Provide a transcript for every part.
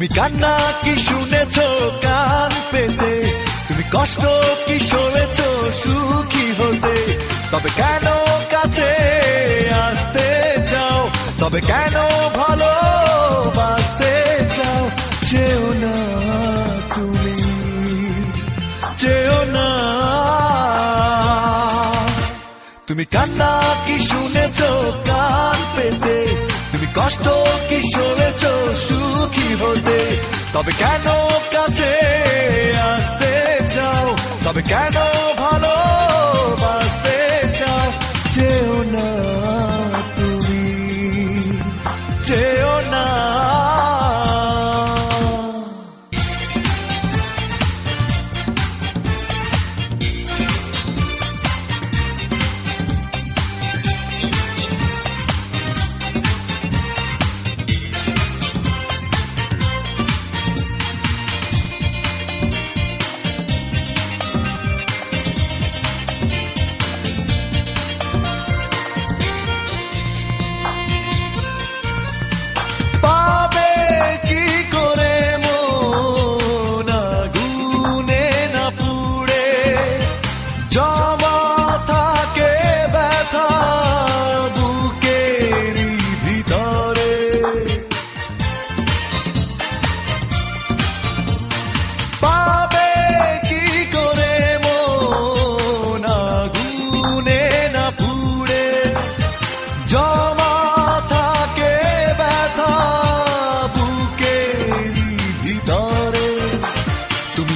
তুমি কান্না কি শুনেছ কান পেতে? তুমি কষ্ট কি সরেছ সুখী হতে? তবে কেন কাছে আসতে চাও? তবে কেন ভালো বাসতে চাও? চেও না তুমি, চেও না। তুমি কান্না কি শুনেছ কান পেতে? তুমি কষ্ট তবে কেন কাছে আসতে চাও? তবে কেন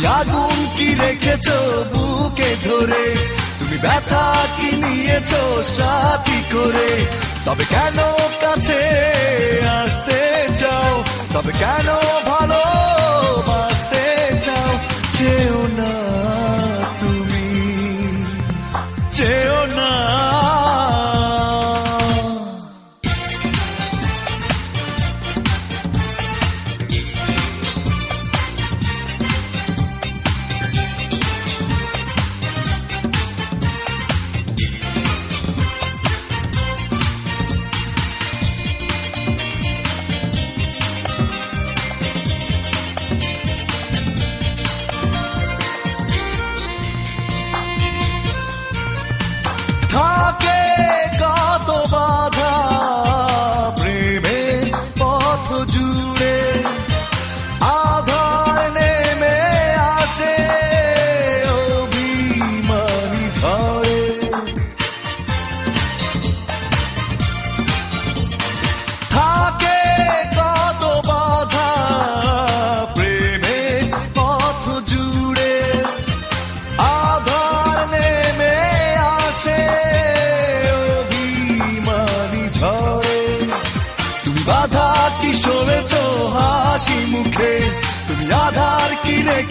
আগুন কি রেখেছ বুকে ধরে? তুমি ব্যথা কি নিয়েছ সাথী করে? তবে কেন কাছে আসতে চাও? তবে কেন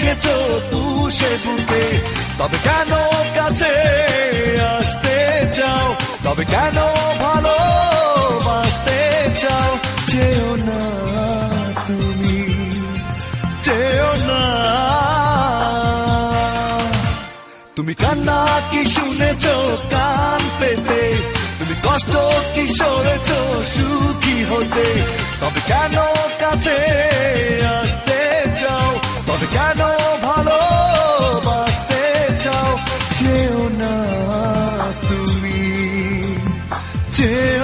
রেখেছ তুষে বুকে? তবে কেন কাছে আসতে চাও? তবে কেন ভালো বাসতে চাও? চেও না তুমি, চেও না। তুমি কান্না কি শুনেছ কান পেতে? তুমি কষ্ট কি সরেছ সুখী হতে? তবে কেন কাছে কেন ভালো বাসতে চাও? চেও না তুমি। চেও